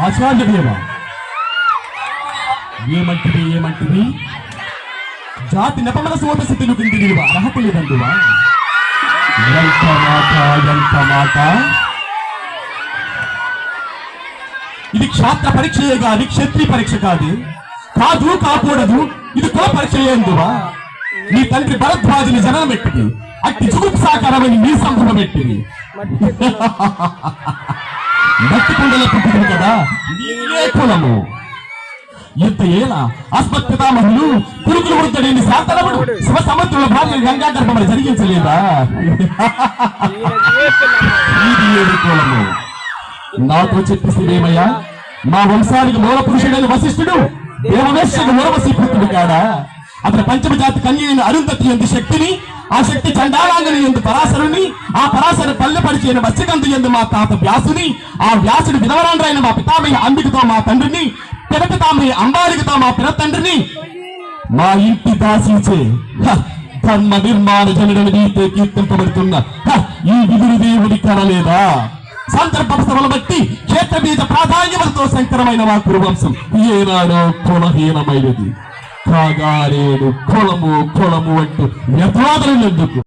ఆచార్యదేవా. ఏమంటివి ఏమంటివి జాతి నెపమల సోదసితులు కింది నిలువ అర్హత లేదందువా ఎంత మాట ఎంత మాట? ఇది క్షాత్ర పరీక్షయే కాదు క్షత్రి పరీక్ష కాదు. కాదు కాకూడదు. ఇది కో పరీక్ష ఎందువా నీ తండ్రి భరద్వాజుని జనం పెట్టింది. అట్టి జుగుప్సాకరమని నీ సంభవం పెట్టింది. మట్టి కుండలో పుట్టింది కదా? నీవే కులము. ఎంత ఏలా ఆస్పత్రితామహులు పురుగులు వృద్ధుడిని శాతనముడు శివ సముద్రుల భార్య గంగా గర్భమని జరిగించలేదా? ఇది ఏడు కులము? నాతో చెప్పిస్తేమయ్యా మా వంశానికి మూల పురుషుడైన వశిష్ఠుడు దేవవేశ్వరుడు మూలవశీ పుత్రుడు కాడా? అతని పంచమ జాతి కన్యైన అరుంధతి ఎందు శక్తిని ఆ శక్తి చండాలాంగని ఎందు పరాశరుని ఆ పరాశర పల్లెపరిచిన మత్స్యకంతు ఎందు మా తాత వ్యాసుని ఆ వ్యాసుడు విధవరాండ్రైన మా పితామయ్య అంబికతో మా తండ్రిని పిరపితామయ్య అంబాలికతో మా పిరతండ్రిని మా ఇంటి దాసించే ధర్మ నిర్మాణ జనుడని నీతో కీర్తింపబడుతున్న ఈ విధులు దేవుడి కనలేదా? సందర్భవసరములు బట్టి క్షేత్ర బీజ ప్రాధాన్యములతో సంకరమైన మా కురువంశం ఏనాడో కులహీనమైనది. ಕಾಗಾರೇನು ಕೊಳಮು ಕೊಳಮು ಅಂಟು ವ್ಯಥಾದರನ್ನು